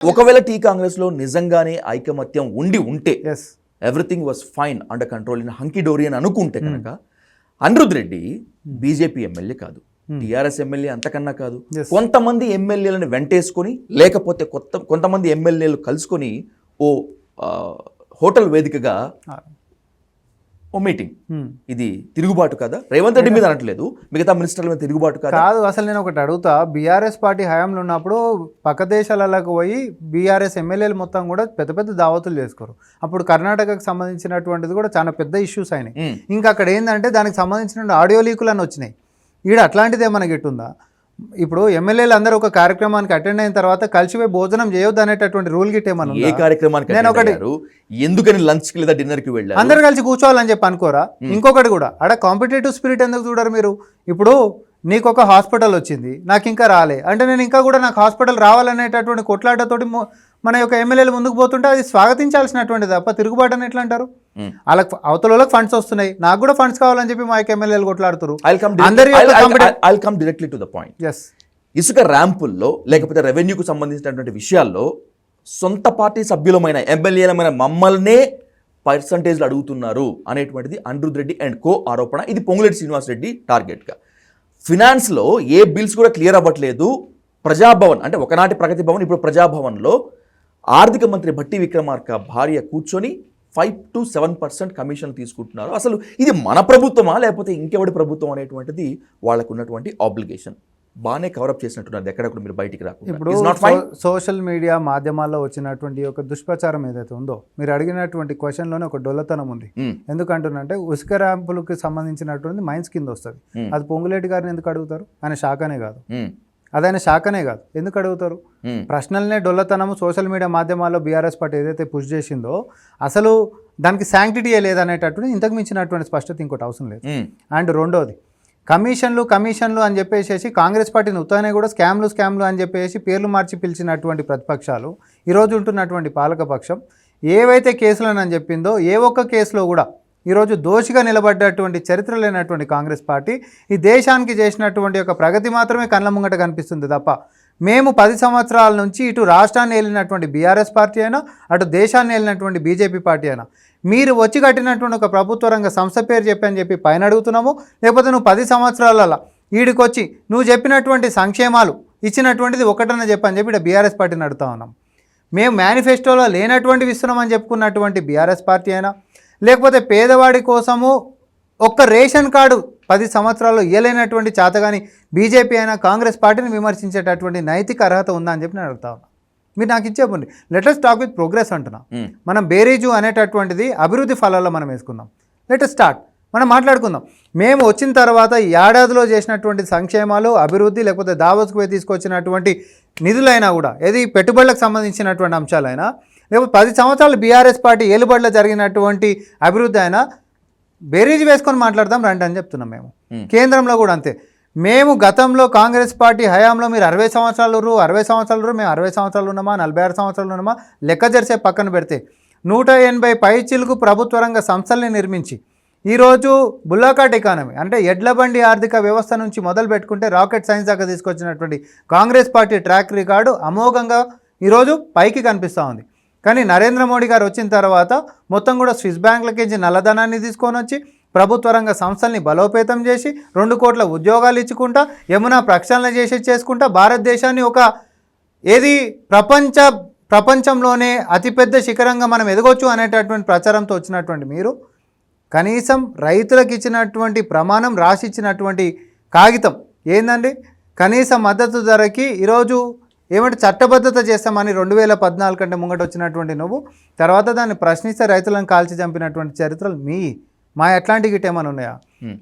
ఒకవేళ టీ కాంగ్రెస్లో నిజంగానే ఐకమత్యం ఉండి ఉంటే everything was fine under control in hunky dory అని అనుకుంటే కనుక అనిరుద్ రెడ్డి బీజేపీ ఎమ్మెల్యే కాదు. టీఆర్ఎస్ ఎమ్మెల్యే అంతకన్నా కాదు. కొంతమంది ఎమ్మెల్యేలను వెంటేసుకొని లేకపోతే కొత్త కొంతమంది ఎమ్మెల్యేలు కలుసుకొని ఓ హోటల్ వేదికగా ఓ మీటింగ్. ఇది తిరుగుబాటు కదా? రేవంత్ రెడ్డి మీద అనట్లేదు. మిగతా మినిస్టర్ల మీద తిరుగుబాటు కదా? కాదు అసలు నేను ఒకటి అడుగుతా. బీఆర్ఎస్ పార్టీ హయాంలో ఉన్నప్పుడు పక్క దేశాలకు పోయి బీఆర్ఎస్ ఎమ్మెల్యేలు మొత్తం కూడా పెద్ద పెద్ద దావతులు చేసుకోరు. అప్పుడు కర్ణాటకకు సంబంధించినటువంటిది కూడా చాలా పెద్ద ఇష్యూస్ అయినాయి. ఇంకా అక్కడ ఏంటంటే దానికి సంబంధించిన ఆడియో లీకులు అని వచ్చినాయి. ఈడ అట్లాంటిది ఏమైనా గిట్టుందా? ఇప్పుడు ఎమ్మెల్యేలు అందరూ ఒక కార్యక్రమానికి అటెండ్ అయిన తర్వాత కలిసిపోయి భోజనం చేయొద్దు అనేటటువంటి రూల్ గిట్ ఏమైనా ఏ? కార్యక్రమానికి నేను ఒకటి-? ఎందుకని లంచ్ లేదా డిన్నర్కి వెళ్ళారు అందరు కలిసి కూర్చోవాలని చెప్పి అనుకోరా ఇంకొకటి కూడా ఆడ కాంపిటేటివ్ స్పిరిట్ ఎందుకు చూడరు మీరు ఇప్పుడు నీకు ఒక హాస్పిటల్ వచ్చింది నాకు ఇంకా రాలే అంటే నేను ఇంకా కూడా నాకు హాస్పిటల్ రావాలనేటటువంటి కొట్లాటతోటి మన యొక్క ఎమ్మెల్యేలు ముందుకు పోతుంటే అది స్వాగతించాల్సినటువంటి తప్ప తిరుగుబాటు అని ఎట్లా అంటారు. వాళ్ళకి అవతల వాళ్ళకి ఫండ్స్ వస్తున్నాయి. నాకు కూడా ఫండ్స్ కావాలని చెప్పి మా ఎమ్మెల్యేలు కొట్లాడుతారు directly to the point. ఎస్ ఇసుక ర్యాంపుల్లో లేకపోతే రెవెన్యూకు సంబంధించినటువంటి విషయాల్లో సొంత పార్టీ సభ్యులమైన ఎమ్మెల్యేలమైన మమ్మల్నే పర్సంటేజ్లు అడుగుతున్నారు అనేటువంటిది అనిరుద్ రెడ్డి అండ్ కో ఆరోపణ. ఇది పొంగులేటి శ్రీనివాస్ రెడ్డి టార్గెట్గా. ఫినాన్స్లో ఏ బిల్స్ కూడా క్లియర్ అవ్వట్లేదు. ప్రజాభవన్ అంటే ఒకనాటి ప్రగతి భవన్ ఇప్పుడు ప్రజాభవన్లో ఆర్థిక మంత్రి భట్టి విక్రమార్క భార్య కూర్చొని five to seven percent commission తీసుకుంటున్నారు. అసలు ఇది మన ప్రభుత్వమా? లేకపోతే ఇంకెవడి ప్రభుత్వం అనేటువంటిది వాళ్ళకు ఉన్నటువంటి ఆబ్లిగేషన్ బాగానే కవరప్ చేసినట్టున్నారు. ఎక్కడ కూడా మీరు బయటికి రాకుండా. ఇప్పుడు సోషల్ మీడియా మాధ్యమాల్లో వచ్చినటువంటి ఒక దుష్ప్రచారం ఏదైతే ఉందో మీరు అడిగినటువంటి క్వశ్చన్లోనే ఒక డొల్లతనం ఉంది. మ్మ్. ఎందుకంటున్నంటే ఉసుక ర్యాంపులకి సంబంధించినటువంటి మైన్స్ కింద వస్తుంది. మ్మ్. అది పొంగులేటి గారిని ఎందుకు అడుగుతారు? ఆయన శాఖనే కాదు. మ్మ్. అది ఆయన శాఖనే కాదు ఎందుకు అడుగుతారు. ప్రశ్నలనే డొల్లతనము సోషల్ మీడియా మాధ్యమాల్లో బీఆర్ఎస్ పార్టీ ఏదైతే పుష్ చేసిందో అసలు దానికి శాంక్టిటీ లేదనేటటువంటి ఇంతకు మించినటువంటి స్పష్టత ఇంకోటి అవసరం లేదు. అండ్ రెండోది కమిషన్లు కమిషన్లు అని చెప్పేసి కాంగ్రెస్ పార్టీని ఉత్తగానే కూడా స్కామ్లు స్కామ్లు అని చెప్పేసి పేర్లు మార్చి పిలిచినటువంటి ప్రతిపక్షాలు ఈరోజు ఉంటున్నటువంటి పాలకపక్షం ఏవైతే కేసులను అని చెప్పిందో ఏ ఒక్క కేసులో కూడా ఈరోజు దోషిగా నిలబడ్డటువంటి చరిత్ర లేనటువంటి కాంగ్రెస్ పార్టీ ఈ దేశానికి చేసినటువంటి ఒక ప్రగతి మాత్రమే కళ్ళ ముంగట కనిపిస్తుంది తప్ప మేము పది సంవత్సరాల నుంచి ఇటు రాష్ట్రాన్ని వెళ్ళినటువంటి బీఆర్ఎస్ పార్టీ అయినా అటు దేశాన్ని వెళ్ళినటువంటి బీజేపీ పార్టీ అయినా. మీరు వచ్చి కట్టినటువంటి ఒక ప్రభుత్వ రంగ సంస్థ పేరు చెప్పని చెప్పి పైన అడుగుతున్నాము. లేకపోతే నువ్వు పది సంవత్సరాల ఈడికొచ్చి నువ్వు చెప్పినటువంటి సంక్షేమాలు ఇచ్చినటువంటిది ఒకటన్నా చెప్పని చెప్పి ఇక్కడ బీఆర్ఎస్ పార్టీని అడుగుతా ఉన్నాం. మేము మేనిఫెస్టోలో లేనటువంటివి ఇస్తున్నామని చెప్పుకున్నటువంటి బీఆర్ఎస్ పార్టీ అయినా లేకపోతే పేదవాడి కోసము ఒక్క రేషన్ కార్డు పది సంవత్సరాల్లో ఇయ్యలేనటువంటి చేతగాని బీజేపీ అయినా కాంగ్రెస్ పార్టీని విమర్శించేటటువంటి నైతిక అర్హత ఉందా అని చెప్పి నేను అడుగుతా ఉన్నా. మీరు నాకు ఇచ్చేపండి లెటెస్ట్ టాక్ విత్ ప్రోగ్రెస్ అంటున్నా. మనం బేరీజు అనేటటువంటిది అభివృద్ధి ఫలాల్లో మనం వేసుకుందాం. లెట్ స్టార్ట్ మనం మాట్లాడుకుందాం. మేము వచ్చిన తర్వాత ఏడాదిలో చేసినటువంటి సంక్షేమాలు అభివృద్ధి లేకపోతే దావోస్కు పోయి తీసుకొచ్చినటువంటి నిధులైనా కూడా ఏది పెట్టుబడులకు సంబంధించినటువంటి అంశాలైనా లేకపోతే పది సంవత్సరాలు బీఆర్ఎస్ పార్టీ ఏలుబడిలో జరిగినటువంటి అభివృద్ధి అయినా బేరీజ్ వేసుకొని మాట్లాడదాం రండి అని చెప్తున్నాం మేము. కేంద్రంలో కూడా అంతే. మేము గతంలో కాంగ్రెస్ పార్టీ హయాంలో మీరు అరవై సంవత్సరాలు రు అరవై సంవత్సరాలు మేము అరవై సంవత్సరాలు ఉన్నామా నలభై ఆరు సంవత్సరాలు ఉన్నామా లెక్క జరిసే పక్కన పెడితే నూట ఎనభై పైచిలకు ప్రభుత్వ రంగ సంస్థల్ని నిర్మించి ఈరోజు బుల్లాకాట్ ఎకానమీ అంటే ఎడ్ల బండి ఆర్థిక వ్యవస్థ నుంచి మొదలు పెట్టుకుంటే రాకెట్ సైన్స్ దాకా తీసుకొచ్చినటువంటి కాంగ్రెస్ పార్టీ ట్రాక్ రికార్డు అమోఘంగా ఈరోజు పైకి కనిపిస్తూ ఉంది. కానీ నరేంద్ర మోడీ గారు వచ్చిన తర్వాత మొత్తం కూడా స్విస్ బ్యాంకులకించి నల్లధనాన్ని తీసుకొని వచ్చి ప్రభుత్వ రంగ సంస్థల్ని బలోపేతం చేసి రెండు కోట్ల ఉద్యోగాలు ఇచ్చుకుంటా యమునా ప్రక్షాళన చేసి చేసుకుంటా భారతదేశాన్ని ఒక ఏది ప్రపంచ ప్రపంచంలోనే అతిపెద్ద శిఖరంగా మనం ఎదగొచ్చు అనేటటువంటి ప్రచారంతో వచ్చినటువంటి మీరు కనీసం రైతులకు ఇచ్చినటువంటి ప్రమాణం రాసిచ్చినటువంటి కాగితం ఏందండి? కనీస మద్దతు ధరకి ఈరోజు ఏమంటే చట్టబద్ధత చేస్తామని రెండు వేల పద్నాలుగు కంటే ముంగట వచ్చినటువంటి నువ్వు తర్వాత దాన్ని ప్రశ్నిస్తే రైతులను కాల్చి చంపినటువంటి చరిత్రలు మీ. మా ఎట్లాంటి ఏమైనా ఉన్నాయా.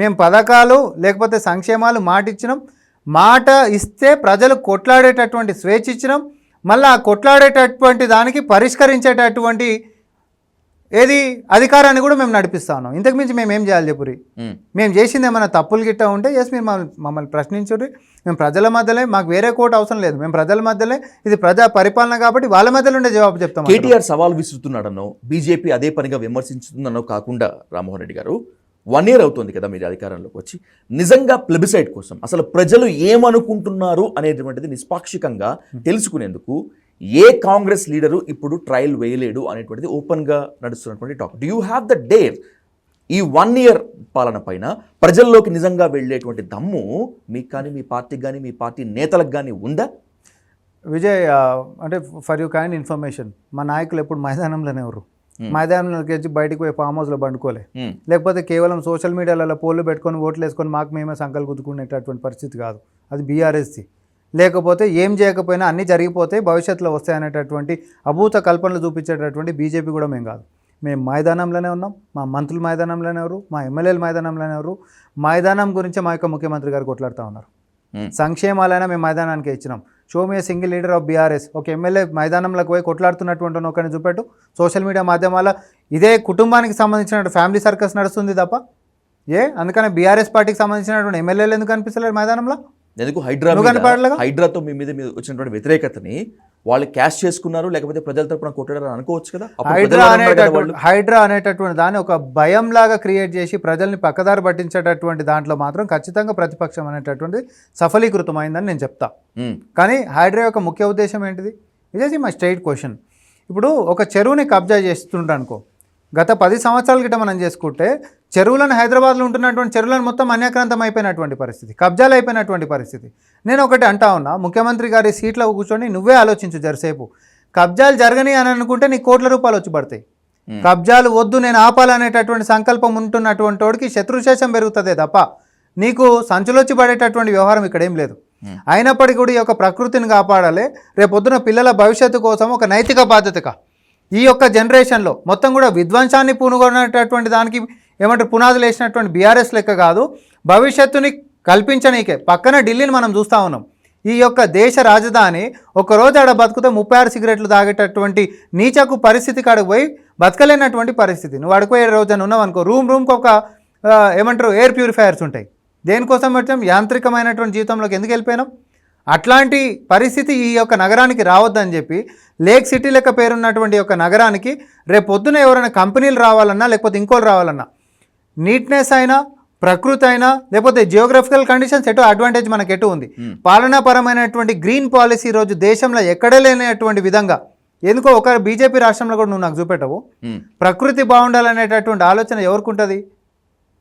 మేము పథకాలు లేకపోతే సంక్షేమాలు మాట ఇచ్చినాం మాట ఇస్తే ప్రజలు కొట్లాడేటటువంటి స్వేచ్ఛ ఇచ్చినాం. మళ్ళీ ఆ కొట్లాడేటటువంటి దానికి పరిష్కరించేటటువంటి ఏది? అధికారాన్ని కూడా మేము నడిపిస్తా ఉన్నాం. ఇంతకు మించి మేము ఏం చేయాలి చెప్పురి మ్మ్. చేసింది ఏమైనా తప్పులు గిట్ట ఉంటే ఎస్ మీరు మమ్మల్ని మమ్మల్ని ప్రశ్నించుర్రి మేము ప్రజల మధ్యలే మాకు వేరే కోట్ అవసరం లేదు. మేము ప్రజల మధ్యలే ఇది ప్రజా పరిపాలన కాబట్టి వాళ్ళ మధ్యలో ఉండే జవాబు చెప్తాం కేటీఆర్ సవాల్ విసురుతున్నాడనో బీజేపీ అదే పనిగా విమర్శించుతుందనో కాకుండా రామ్మోహన్ రెడ్డి గారు వన్ ఇయర్ అవుతుంది కదా మీరు అధికారంలోకి వచ్చి నిజంగా ప్లెబిసైడ్ కోసం అసలు ప్రజలు ఏమనుకుంటున్నారు అనేటువంటిది నిష్పాక్షికంగా తెలుసుకునేందుకు ఏ కాంగ్రెస్ లీడరు ఇప్పుడు ట్రయల్ వేయలేడు అనేటువంటిది ఓపెన్గా నడుస్తున్నటువంటి talk do you have the dare ఈ వన్ ఇయర్ పాలన పైన ప్రజల్లోకి నిజంగా వెళ్ళేటువంటి దమ్ము మీకు కానీ మీ పార్టీకి కానీ మీ పార్టీ నేతలకు కానీ ఉందా? విజయ్ అంటే ఫర్ యూ కైండ్ ఇన్ఫర్మేషన్ మా నాయకులు ఎప్పుడు మైదానంలోనే ఎవరు మైదానంలోకి వచ్చి బయటకు పోయి ఫామ్ హౌస్లో పండుకోలే. Hmm. లేకపోతే కేవలం సోషల్ మీడియాలలో పోల్లు పెట్టుకొని ఓట్లు వేసుకొని మాకు మేమే సంకల్ గుద్దుకునేటటువంటి పరిస్థితి కాదు. అది బీఆర్ఎస్ది లేకపోతే ఏం చేయకపోయినా అన్నీ జరిగిపోతే భవిష్యత్తులో వస్తాయనేటటువంటి అభూత కల్పనలు చూపించేటటువంటి బీజేపీ కూడా మేము కాదు. మేము మైదానంలోనే ఉన్నాం. మా మంత్రులు మైదానంలోనే ఎవరు మా ఎమ్మెల్యేలు మైదానంలోనే ఎవరు మైదానం గురించే మా యొక్క ముఖ్యమంత్రి గారు కొట్లాడుతూ ఉన్నారు. సంక్షేమాలైనా మేము మైదానానికి ఇచ్చినాం. Show me single leader of BRS ఒక ఎమ్మెల్యే మైదానంలోకి పోయి కొట్లాడుతున్నటువంటి ఒకరిని చూపెట్టు. సోషల్ మీడియా మాధ్యమాల ఇదే కుటుంబానికి సంబంధించిన ఫ్యామిలీ సర్కస్ నడుస్తుంది తప్ప. ఏ? అందుకని బీఆర్ఎస్ పార్టీకి సంబంధించినటువంటి ఎమ్మెల్యేలు ఎందుకు కనిపిస్తలేరు మైదానంలో? ఎందుకు హైడ్రా? హైడ్రాతో మీ మీద మీద వచ్చినటువంటి వ్యతిరేకతని వాళ్ళు క్యాష్ చేసుకున్నారు లేకపోతే ప్రజల తరపున కొట్టారని అనుకోవచ్చు కదా? హైడ్రా అనేటటువంటి వాళ్ళు. హైడ్రా అనేటటువంటి దాన్ని ఒక భయంలాగా క్రియేట్ చేసి ప్రజల్ని పక్కదారి పట్టించేటటువంటి దాంట్లో మాత్రం ఖచ్చితంగా ప్రతిపక్షం అనేటటువంటి సఫలీకృతమైందని నేను చెప్తా. కానీ హైడ్రా యొక్క ముఖ్య ఉద్దేశం ఏంటిది? ఇదేసి మై స్ట్రైట్ క్వశ్చన్ ఇప్పుడు ఒక చెరువుని కబ్జా చేస్తుంటా అనుకో గత పది సంవత్సరాల క్రితం మనం చేసుకుంటే చెరువులను హైదరాబాద్లో ఉంటున్నటువంటి చెరువులను మొత్తం అన్యాక్రాంతం అయిపోయినటువంటి పరిస్థితి కబ్జాలు అయిపోయినటువంటి పరిస్థితి. నేను ఒకటి అంటా ఉన్నా ముఖ్యమంత్రి గారి సీట్లో కూర్చొని నువ్వే ఆలోచించు జరసేపు. కబ్జాలు జరగని అని అనుకుంటే నీ కోట్ల రూపాయలు వచ్చి పడతాయి. కబ్జాలు వద్దు నేను ఆపాలనేటటువంటి సంకల్పం ఉంటున్నటువంటి వాడికి శత్రుశేషం పెరుగుతుందే తప్ప నీకు సంచులొచ్చి పడేటటువంటి వ్యవహారం ఇక్కడ ఏం లేదు. అయినప్పటికీ కూడా ఈ యొక్క ప్రకృతిని కాపాడాలి. రేపొద్దున పిల్లల భవిష్యత్తు కోసం ఒక నైతిక బాధ్యతగా ఈ యొక్క జనరేషన్లో మొత్తం కూడా విధ్వంసాన్ని పూనుగొనేటటువంటి దానికి ఏమంటారు పునాదులు వేసినటువంటి బీఆర్ఎస్ లెక్క కాదు భవిష్యత్తుని కల్పించనీకే. పక్కన ఢిల్లీని మనం చూస్తూ ఉన్నాం. ఈ యొక్క దేశ రాజధాని ఒకరోజు ఆడ బతుకుతే ముప్పై ఆరు సిగరెట్లు తాగేటటువంటి నీచకు పరిస్థితి కాడికి పోయి బతకలేనటువంటి పరిస్థితి. నువ్వు అడిగిపోయే రోజు ఉన్నావు అనుకో రూమ్ రూమ్కి ఒక ఏమంటారు ఎయిర్ ప్యూరిఫైయర్స్ ఉంటాయి. దేనికోసం పెట్టాం యాంత్రికమైనటువంటి జీవితంలోకి ఎందుకు వెళ్ళిపోయినాం? అట్లాంటి పరిస్థితి ఈ యొక్క నగరానికి రావద్దని చెప్పి లేక్ సిటీ లెక్క పేరున్నటువంటి యొక్క నగరానికి రేపొద్దున ఎవరైనా కంపెనీలు రావాలన్నా లేకపోతే ఇంకోళ్ళు రావాలన్నా నీట్నెస్ అయినా ప్రకృతి అయినా లేకపోతే జియోగ్రఫికల్ కండిషన్స్ ఎటు అడ్వాంటేజ్ మనకి ఎటు ఉంది పాలనాపరమైనటువంటి గ్రీన్ పాలసీ ఈరోజు దేశంలో ఎక్కడ లేనటువంటి విధంగా ఎందుకో ఒక బీజేపీ రాష్ట్రంలో కూడా నువ్వు నాకు చూపెట్టవు. ఉమ్, ప్రకృతి బాగుండాలనేటటువంటి ఆలోచన ఎవరికి ఉంటుంది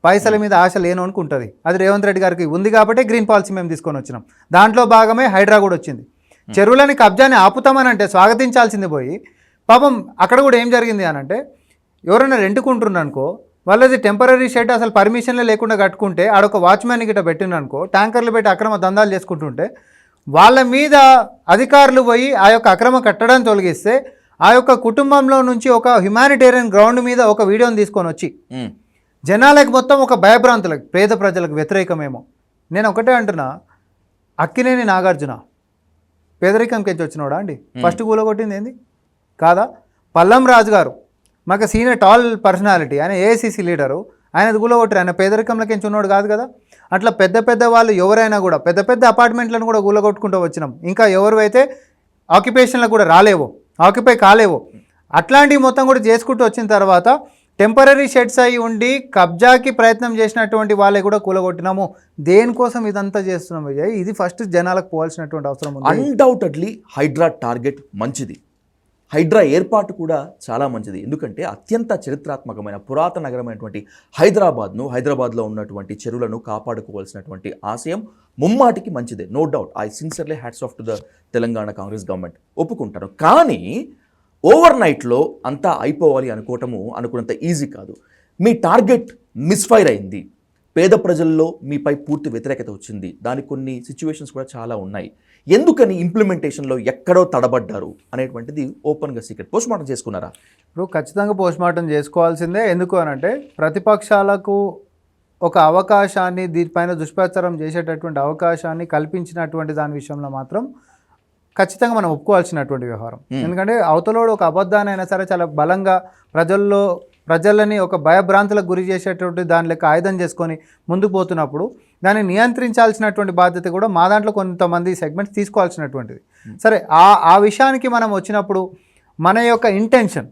పైసల మీద ఆశ లేనోనికి ఉంటుంది అది రేవంత్ రెడ్డి గారికి ఉంది కాబట్టి గ్రీన్ పాలసీ మేము తీసుకొని వచ్చినాం. దాంట్లో భాగమే హైడ్రా కూడా వచ్చింది. చెరువులని కబ్జాని ఆపుతామని అంటే స్వాగతించాల్సింది పోయి పాపం అక్కడ కూడా ఏం జరిగింది అని అంటే ఎవరైనా రెంట్కుంటున్నారు అనుకో వాళ్ళది టెంపరీ షెడ్ అసలు పర్మిషన్లే లేకుండా కట్టుకుంటే ఆడొక వాచ్మ్యాన్ గిట్ట పెట్టిండనుకో ట్యాంకర్లు పెట్టి అక్రమ దందాలు చేసుకుంటుంటే వాళ్ళ మీద అధికారులు పోయి ఆ యొక్క అక్రమ కట్టడాన్ని తొలగిస్తే ఆ యొక్క కుటుంబంలో నుంచి ఒక హ్యుమానిటేరియన్ గ్రౌండ్ మీద ఒక వీడియోని తీసుకొని వచ్చి జనాలకు మొత్తం ఒక భయభ్రాంతులకు పేద ప్రజలకు వ్యతిరేకమేమో. నేను ఒకటే అంటున్నా అక్కినేని నాగార్జున పేదరికంకి వచ్చి వచ్చినోడా అండి? ఫస్ట్ కూలగొట్టింది ఏంది? కాదా? పల్లం రాజు గారు మాకు సీనియర్ టాల్ పర్సనాలిటీ. ఆయన ఏఐసీసీ లీడరు. ఆయన కూలగొట్టారు ఆయన పేదరికంలోకి ఉన్నాడు కాదు కదా. అట్లా పెద్ద పెద్ద వాళ్ళు ఎవరైనా కూడా పెద్ద పెద్ద అపార్ట్మెంట్లను కూడా కూలగొట్టుకుంటూ వచ్చినాం. ఇంకా ఎవరు అయితే ఆక్యుపేషన్లకు కూడా రాలేవో ఆక్యుపై కాలేవో అట్లాంటివి మొత్తం కూడా చేసుకుంటూ వచ్చిన తర్వాత టెంపరీ షెడ్స్ అయి ఉండి కబ్జాకి ప్రయత్నం చేసినటువంటి వాళ్ళే కూడా కూలగొట్టినాము. దేనికోసం ఇదంతా చేస్తున్నాం విజయ్ ఇది ఫస్ట్ జనాలకు పోవాల్సినటువంటి అవసరం ఉంది. అన్డౌటెడ్లీ హైడ్రా టార్గెట్ మంచిది. హైడ్రా ఏర్పాటు కూడా చాలా మంచిది. ఎందుకంటే అత్యంత చరిత్రాత్మకమైన పురాతన నగరమైనటువంటి హైదరాబాద్ను హైదరాబాద్లో ఉన్నటువంటి చెరువులను కాపాడుకోవాల్సినటువంటి ఆశయం ముమ్మాటికి మంచిదే. No doubt I sincerely hats off to the Telangana congress government. ఒప్పుకుంటాను కానీ ఓవర్ నైట్లో అంతా అయిపోవాలి అనుకోవటము అనుకున్నంత ఈజీ కాదు. మీ టార్గెట్ మిస్ఫైర్ అయింది. పేద ప్రజల్లో మీపై పూర్తి వ్యతిరేకత వచ్చింది. దానికి కొన్ని సిచ్యువేషన్స్ కూడా చాలా ఉన్నాయి. ఎందుకని ఇంప్లిమెంటేషన్లో ఎక్కడో తడబడ్డారు అనేటువంటిది ఓపెన్గా సీక్రెట్ పోస్ట్ మార్టం చేసుకున్నారా? ఇప్పుడు ఖచ్చితంగా పోస్ట్ మార్టం చేసుకోవాల్సిందే. ఎందుకు అనంటే ప్రతిపక్షాలకు ఒక అవకాశాన్ని దీనిపైన దుష్ప్రచారం చేసేటటువంటి అవకాశాన్ని కల్పించినటువంటి దాని విషయంలో మాత్రం ఖచ్చితంగా మనం ఒప్పుకోవాల్సినటువంటి వ్యవహారం. ఎందుకంటే అవతలోడు ఒక అబద్ధాన్ని అయినా సరే చాలా బలంగా ప్రజల్లో ప్రజలని ఒక భయభ్రాంతులకు గురి చేసేటువంటి దాని లెక్క ఆయుధం చేసుకొని ముందుకు పోతున్నప్పుడు దాన్ని నియంత్రించాల్సినటువంటి బాధ్యత కూడా మా దాంట్లో కొంతమంది సెగ్మెంట్స్ తీసుకోవాల్సినటువంటిది. సరే ఆ ఆ విషయానికి మనం వచ్చినప్పుడు మన యొక్క ఇంటెన్షన్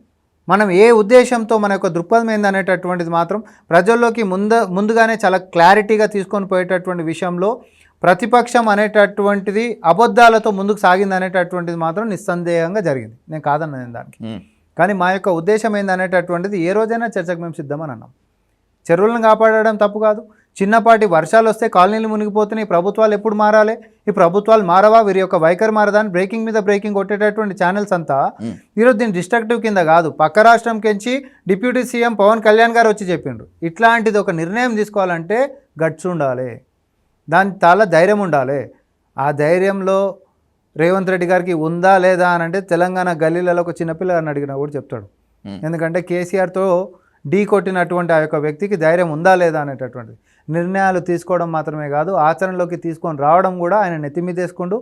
మనం ఏ ఉద్దేశంతో మన యొక్క దృక్పథం ఏందనేటటువంటిది మాత్రం ప్రజల్లోకి ముంద ముందుగానే చాలా క్లారిటీగా తీసుకొని పోయేటటువంటి విషయంలో ప్రతిపక్షం అనేటటువంటిది అబద్ధాలతో ముందుకు సాగింది అనేటటువంటిది మాత్రం నిస్సందేహంగా జరిగింది. నేను కాదన్నాను దానికి. ఉమ్, కానీ మా యొక్క ఉద్దేశం ఏందనేటటువంటిది ఏ రోజైనా చర్చకు మేము సిద్ధమని అన్నాం. చెరువులను కాపాడడం తప్పు కాదు. చిన్నపాటి వర్షాలు వస్తే కాలనీలు మునిగిపోతున్నాయి. ఈ ప్రభుత్వాలు ఎప్పుడు మారాలి? ఈ ప్రభుత్వాలు మారవా? వీరి యొక్క వైఖరి మారదా? అని బ్రేకింగ్ మీద బ్రేకింగ్ కొట్టేటటువంటి ఛానల్స్ అంతా. ఈరోజు దీన్ని డిస్ట్రక్టివ్ కింద కాదు. పక్క రాష్ట్రం కెంచి డిప్యూటీ సీఎం పవన్ కళ్యాణ్ గారు వచ్చి చెప్పిండ్రు. ఇట్లాంటిది ఒక నిర్ణయం తీసుకోవాలంటే గట్స్ ఉండాలి. దాని చాలా ధైర్యం ఉండాలి. ఆ ధైర్యంలో రేవంత్ రెడ్డి గారికి ఉందా లేదా అని అంటే తెలంగాణ గల్లీలలో ఒక చిన్నపిల్లగారిని అడిగినా కూడా చెప్తాడు. ఎందుకంటే కేసీఆర్తో ఢీ కొట్టినటువంటి ఆ యొక్క వ్యక్తికి ధైర్యం ఉందా లేదా అనేటటువంటిది. నిర్ణయాలు తీసుకోవడం మాత్రమే కాదు ఆచరణలోకి తీసుకొని రావడం కూడా ఆయన నెత్తి మీద వేసుకుంటూ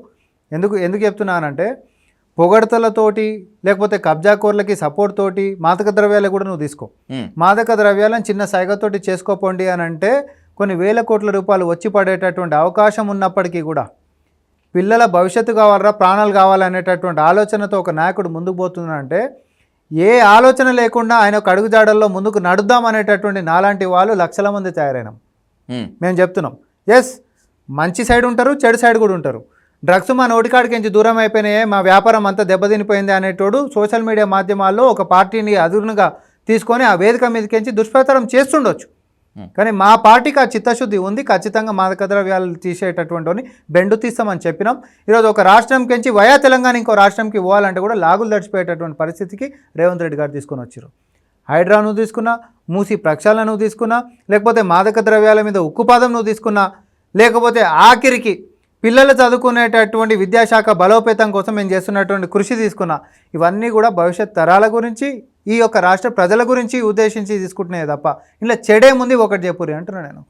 ఎందుకు ఎందుకు చెప్తున్నానంటే పొగడతలతోటి లేకపోతే కబ్జాకోర్లకి సపోర్ట్ తోటి మాదక ద్రవ్యాలు కూడా నువ్వు తీసుకో. మాదక ద్రవ్యాలను చిన్న సైగతోటి చేసుకోపోండి అని అంటే కొన్ని వేల కోట్ల రూపాయలు వచ్చి పడేటటువంటి అవకాశం ఉన్నప్పటికీ కూడా పిల్లల భవిష్యత్తు కావాలరా ప్రాణాలు కావాలనేటటువంటి ఆలోచనతో ఒక నాయకుడు ముందుకు పోతున్నాడంటే ఏ ఆలోచన లేకుండా ఆయన ఒక అడుగుజాడల్లో ముందుకు నడుద్దాం అనేటటువంటి నాలాంటి వాళ్ళు లక్షల మంది తయారైనాం. మేము చెప్తున్నాం. ఎస్ మంచి సైడ్ ఉంటారు చెడు సైడ్ కూడా ఉంటారు. డ్రగ్స్ మా నోటికాడికి నుంచి దూరం అయిపోయినాయే మా వ్యాపారం అంతా దెబ్బతినిపోయింది అనేటోడు సోషల్ మీడియా మాధ్యమాల్లో ఒక పార్టీని అదునుగా తీసుకొని ఆ వేదిక మీదకించి దుష్ప్రచారం చేస్తుండొచ్చు. Hmm. కానీ మా పార్టీకి ఆ చిత్తశుద్ధి ఉంది ఖచ్చితంగా మాదక ద్రవ్యాలు తీసేటటువంటి బెండు తీస్తామని చెప్పినాం. ఈరోజు ఒక రాష్ట్రం కెంచి వయా తెలంగాణ ఇంకో రాష్ట్రంకి పోవాలంటే కూడా లాగులు దడిచిపోయేటటువంటి పరిస్థితికి రేవంత్ రెడ్డి గారు తీసుకొని వచ్చారు. హైడ్రా నువ్వు తీసుకున్నా మూసి ప్రక్షాళన నువ్వు తీసుకున్నా లేకపోతే మాదక ద్రవ్యాల మీద ఉక్కుపాదం నువ్వు తీసుకున్నా లేకపోతే ఆఖరికి పిల్లలు చదువుకునేటటువంటి విద్యాశాఖ బలోపేతం కోసం మేము చేస్తున్నటువంటి కృషి తీసుకున్నా ఇవన్నీ కూడా భవిష్యత్ తరాల గురించి ఈ యొక్క రాష్ట్ర ప్రజల గురించి ఉద్దేశించి తీసుకుంటున్నాయి తప్ప. ఇలా చెడే ముందు ఒకటి చెప్పురి అంటున్నా నేను.